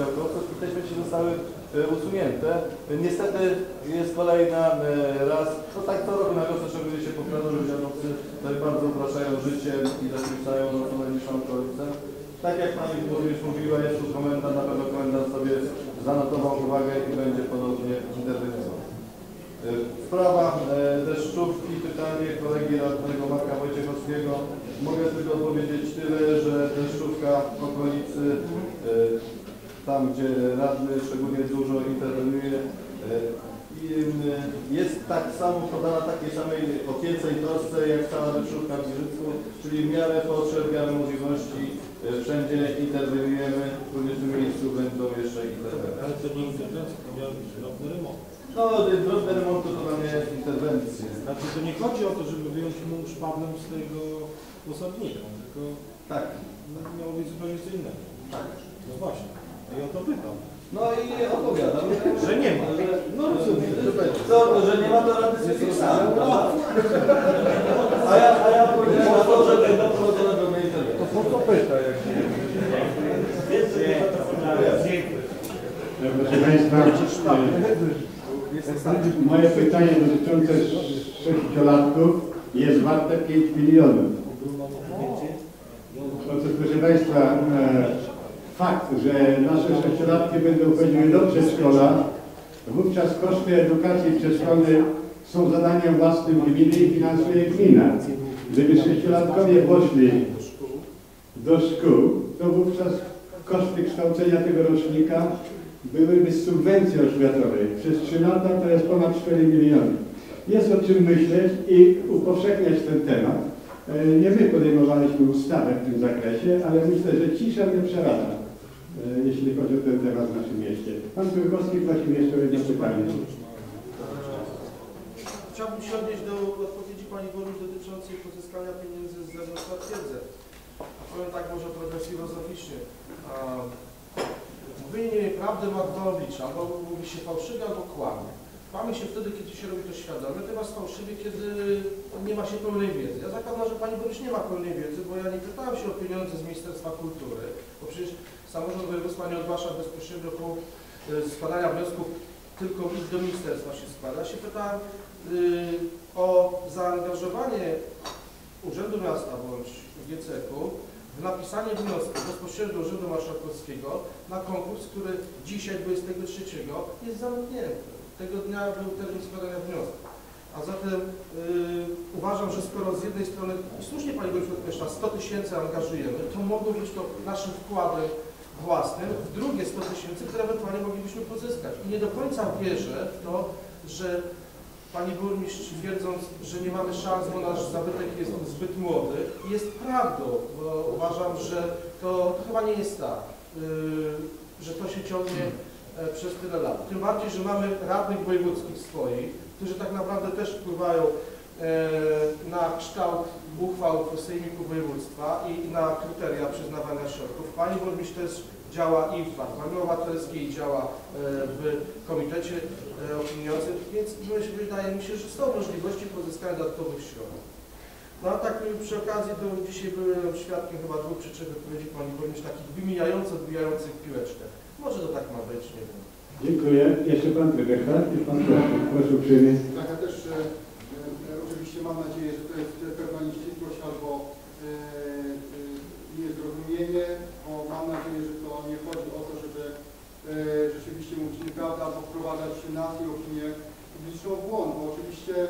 działkowców i te śmieci zostały e, usunięte. Niestety jest kolejna e, raz, no tak co roku na wiosnę szczególnie się powtarza, że działkowcy tak bardzo upraszają życie i zaśmiecają no co najbliższą okolicę. Tak jak Pani Burmistrz mówiła, jest tu komendant, na pewno komendant sobie zanotował uwagę i będzie ponownie interweniował. E, Sprawa deszczówki, pytanie kolegi radnego Marka Wojciechowskiego. Mogę tylko powiedzieć tyle, że deszczówka w okolicy, tam gdzie radny szczególnie dużo interweniuje, e, i, jest tak samo podana takiej samej opiece i trosce jak cała deszczówka w Giżycku, czyli w miarę potrzeb, w miarę możliwości e, wszędzie interweniujemy, również w tym miejscu będą jeszcze interwencje. Ale to nie interwencja, to miał być drobny remont. No, drobne remonty to dla mnie interwencje. Znaczy to nie chodzi o to, żeby wyjąć mu szpablem z tego osadnika, tylko Tak, no, miało być zupełnie co innego. tak. No właśnie, i o to pytam. No i opowiadam. Że nie ma. No rozumiem. Co, że nie ma to rady z fiksami, A ja, a ja powiedziałem o to, że będą prowadzone drobne interwencje. To po co pyta, jak nie Proszę Państwa, e, moje pytanie dotyczące sześciolatków jest warte 5 milionów. Otóż proszę Państwa, e, fakt, że nasze sześciolatki będą chodziły do przedszkola, wówczas koszty edukacji przedszkolnej są zadaniem własnym gminy i finansuje gmina. Gdyby sześciolatkowie poszli do szkół, to wówczas koszty kształcenia tego rocznika byłyby z subwencji oświatowej. Przez 3 lata to jest ponad 4 miliony. Jest o czym myśleć i upowszechniać ten temat. E, Nie my podejmowaliśmy ustawę w tym zakresie, ale myślę, że cisza nie przerada, e, jeśli chodzi o ten temat w naszym mieście. Pan Turkowski prosił jeszcze o jedno pytanie. Chciałbym się odnieść do odpowiedzi Pani Burmistrz dotyczącej pozyskania pieniędzy z zewnątrz na twierdzę. Powiem tak może trochę filozoficznie. Mówienie nieprawdy ma. Albo mówi się fałszywie, albo kłamie. Kłamie się wtedy, kiedy się robi to świadomie, natomiast fałszywie, kiedy nie ma się pełnej wiedzy. Ja zakładam, że Pani Burmistrz nie ma pełnej wiedzy, bo ja nie pytałem się o pieniądze z Ministerstwa Kultury, bo przecież samorząd województwa nie ogłasza bezpośrednio po e, składania wniosków tylko do ministerstwa się składa. Ja się pytałem y, o zaangażowanie Urzędu Miasta bądź GCK-u w napisanie wniosku bezpośrednio Urzędu Marszałkowskiego na konkurs, który dzisiaj, 23, jest zamknięty. Tego dnia był termin składania wniosku. A zatem y, uważam, że skoro z jednej strony, słusznie Pani Wójt podkreśla, 100 tysięcy angażujemy, to mogło być to naszym wkładem własnym, w drugie 100 tysięcy, które ewentualnie moglibyśmy pozyskać. I nie do końca wierzę w to, że Pani Burmistrz twierdząc, że nie mamy szans, bo nasz zabytek jest zbyt młody, jest prawdą, bo uważam, że to, to chyba nie jest tak, yy, że to się ciągnie przez tyle lat. Tym bardziej, że mamy radnych wojewódzkich swoich, którzy tak naprawdę też wpływają e, na kształt uchwał Sejmiku Województwa i na kryteria przyznawania środków. Pani Burmistrz też działa i w Platformie Obywatelskiej, działa e, w Komitecie e, Opiniującym, więc wydaje mi się, że są możliwości pozyskania dodatkowych środków. No a tak przy okazji, to dzisiaj byłem świadkiem chyba dwóch czy trzech wypowiedzi Pani Burmistrz, takich wymijających, odbijających piłeczkę. Może to tak ma być, nie wiem. Dziękuję. Jeszcze Pan Kryberhat i Pan. Proszę uprzejmie. Tak, ja też e, e, oczywiście mam nadzieję, że to jest pewna nieścisłość albo e, e, niezrozumienie, bo mam nadzieję, że to nie chodzi o to, żeby e, rzeczywiście mówić nieprawdę albo wprowadzać nas i opinię publiczną w błąd, bo oczywiście e,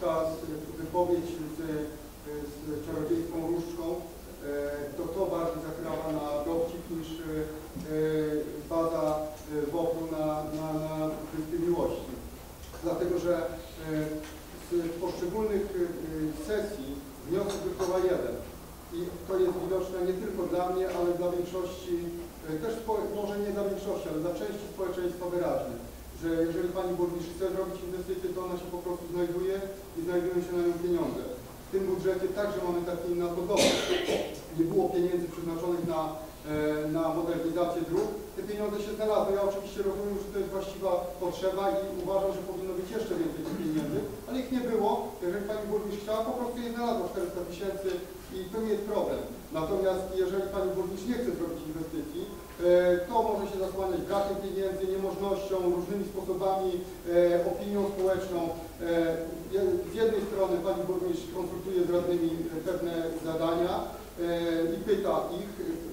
ta wypowiedź z, z czarodziejską różdżką e, to to bardziej zakrawa na e, baza e, wokół na, na, na miłości. Dlatego, że e, z poszczególnych sesji wniosek tylko jeden. I to jest widoczne nie tylko dla mnie, ale dla większości, też może nie dla większości, ale dla części społeczeństwa wyraźnie, że jeżeli Pani Burmistrz chce zrobić inwestycję, to ona się po prostu znajduje i znajdują się na nią pieniądze. W tym budżecie także mamy taki na to dowód. Nie było pieniędzy przeznaczonych na, na modernizację dróg. Te pieniądze się znalazły. Ja oczywiście rozumiem, że to jest właściwa potrzeba i uważam, że powinno być jeszcze więcej tych pieniędzy, ale ich nie było. Jeżeli Pani Burmistrz chciała, po prostu je znalazła 400 tysięcy i to nie jest problem. Natomiast jeżeli Pani Burmistrz nie chce zrobić inwestycji, e, To może się zasłaniać brakiem pieniędzy, niemożnością, różnymi sposobami, e, opinią społeczną. E, Z jednej strony pani burmistrz konsultuje z radnymi pewne zadania e, i pyta ich,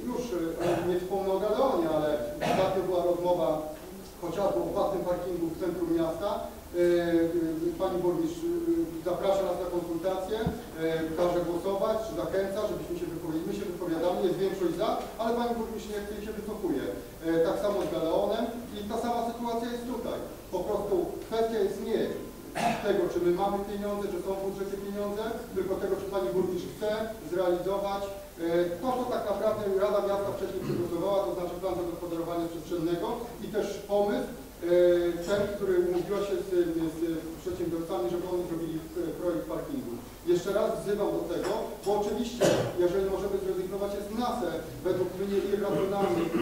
już e, nie wspomnę o Galeonie, ale ostatnio była rozmowa chociażby o płatnym parkingu w centrum miasta. E, e, Pani burmistrz e, zaprasza nas na konsultacje, e, każe głosować, zachęca, żebyśmy się wypowiedzieli. My się wypowiadamy, jest większość za, ale Pani burmistrz nie chce się wycofuje. E, Tak samo z Galeonem i ta sama sytuacja jest tutaj. Po prostu kwestia jest nie tego, czy my mamy pieniądze, czy są w budżecie pieniądze, tylko tego, czy Pani burmistrz chce zrealizować e, to, co tak naprawdę Rada Miasta wcześniej przygotowała, to znaczy plan zagospodarowania przestrzennego i też pomysł, ten, który mówiło się z, z przedsiębiorcami, żeby oni zrobili e, projekt parkingu. Jeszcze raz wzywam do tego, bo oczywiście, jeżeli możemy zrezygnować jest masę według mnie irracjonalnych e,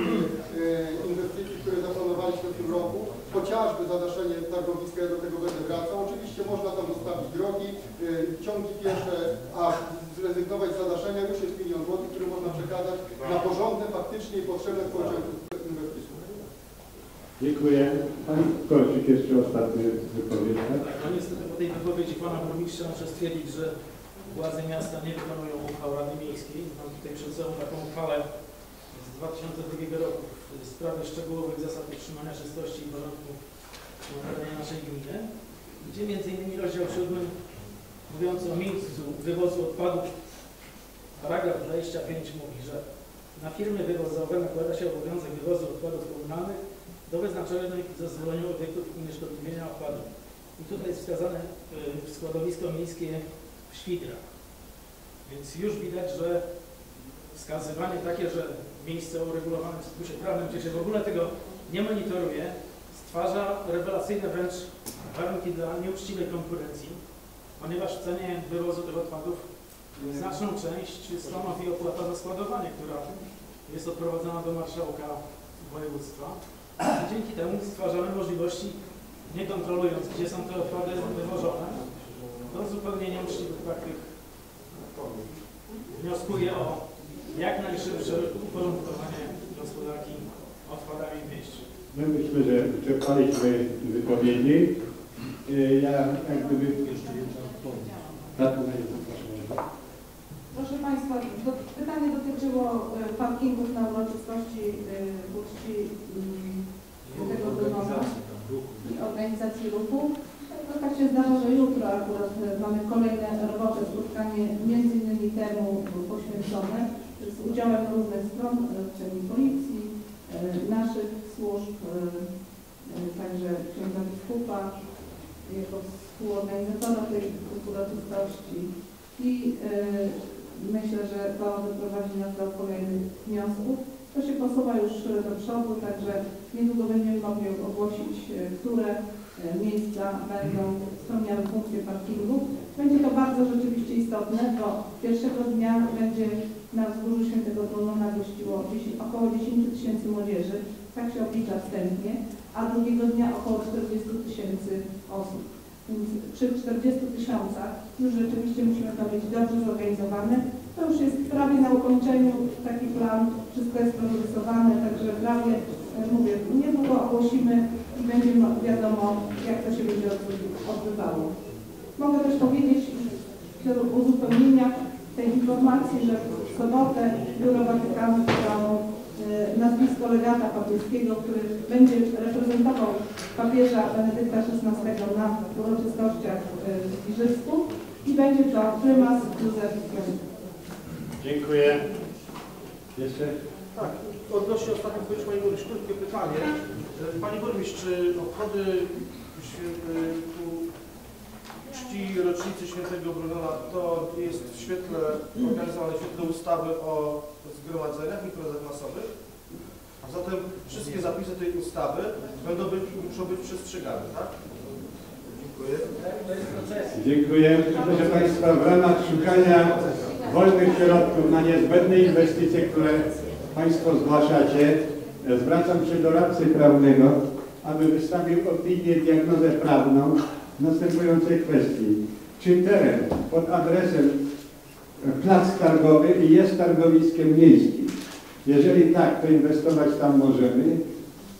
inwestycji, które zaplanowaliśmy w tym roku, chociażby zadaszenie targowiska, ja do tego będę wracał. Oczywiście można tam zostawić drogi, e, ciągi piesze, a zrezygnować z zadaszenia już jest milion złotych, który można przekazać na porządne, faktycznie i potrzebne społeczeństwu inwestycje. Dziękuję. Pan Korczyk jeszcze ostatni wypowiedź. tak? No niestety po tej wypowiedzi pana burmistrza muszę stwierdzić, że władze miasta nie wykonują uchwał Rady Miejskiej. Mam tutaj przed sobą taką uchwałę z 2002 roku w sprawie szczegółowych zasad utrzymania czystości i porządku na naszej gminy, gdzie innymi rozdział 7 mówiący o miejscu wywozu odpadów, paragraf 25 mówi, że na firmy wywozowe nakłada się obowiązek wywozu odpadów komunalnych do wyznaczonych zezwoleniu obiektów unieszkodliwienia odpadów. I tutaj jest wskazane y, składowisko miejskie w Świdrach. Więc już widać, że wskazywanie takie, że miejsce o uregulowanym statusie prawnym, gdzie się w ogóle tego nie monitoruje, stwarza rewelacyjne wręcz warunki dla nieuczciwej konkurencji, ponieważ w cenie wywozu tych odpadów znaczną część stanowi opłata za składowanie, która jest odprowadzana do marszałka województwa. Dzięki temu stwarzamy możliwości, nie kontrolując, gdzie są te odpady wywożone, do zupełnie nieuczciwych praktyk. Wnioskuję o jak najszybsze uporządkowanie gospodarki odpadami w mieście. My myślę, że wyczerpaliśmy wypowiedzi. Y, Ja jak gdyby... Radna jest zaproszona. Proszę Państwa, do, pytanie dotyczyło e, parkingów na uroczystości e, uczci mm, tego Brunona i organizacji ruchu. To tak się zdarza, że jutro akurat e, mamy kolejne robocze spotkanie, między innymi temu poświęcone z udziałem różnych stron, czyli policji, e, naszych służb, e, e, także księdza biskupa, jako współorganizatora tej uroczystości i myślę, że to wyprowadzi nas do kolejnych wniosków. To się posuwa już do przodu, także niedługo będziemy mogli ogłosić, które miejsca będą spełniały funkcję parkingu. Będzie to bardzo rzeczywiście istotne, bo pierwszego dnia będzie na wzgórzu Świętego Brunona gościło 10, około 10 tysięcy młodzieży, tak się oblicza wstępnie, a drugiego dnia około 40 tysięcy osób. Więc przy 40 tysiącach już rzeczywiście musimy to mieć dobrze zorganizowane. To już jest prawie na ukończeniu taki plan, wszystko jest procesowane, także prawie, e, mówię, niedługo ogłosimy i będzie mo- wiadomo, jak to się będzie odby- odbywało. Mogę też powiedzieć celu uzupełnienia tej informacji, że w sobotę Biuro Watykanu wydało e, nazwisko legata papieskiego, który będzie reprezentował papieża Benedykta XVI na uroczystościach e, w Iżysku i będzie to prymas Józef. Dziękuję. Jeszcze? Tak, odnośnie ostatnich powiedzieć Pani Burmistrz, krótkie pytanie. E, Pani Burmistrz, czy obchody świę- e, ku czci rocznicy świętego Brunona to jest w świetle, organizowane w świetle ustawy o zgromadzeniach i imprezach masowych? A zatem wszystkie zapisy tej ustawy będą być, muszą być przestrzegane, tak? Dziękuję. Dziękuję. Proszę Państwa, w ramach szukania wolnych środków na niezbędne inwestycje, które Państwo zgłaszacie, e, zwracam się do radcy prawnego, aby wystawił opinię, diagnozę prawną następującej kwestii. Czy teren pod adresem Plac Targowy jest targowiskiem miejskim? Jeżeli tak, to inwestować tam możemy.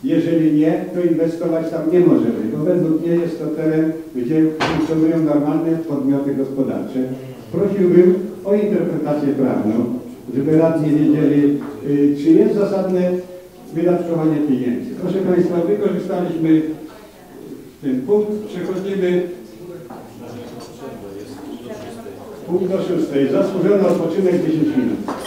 Jeżeli nie, to inwestować tam nie możemy, bo według mnie jest to teren, gdzie funkcjonują normalne podmioty gospodarcze. Prosiłbym o interpretację prawną, żeby radni wiedzieli, y, czy jest zasadne wydatkowanie pieniędzy. Proszę Państwa, wykorzystaliśmy ten punkt, przechodzimy punkt do szóstej. Zasłużony odpoczynek 10 minut.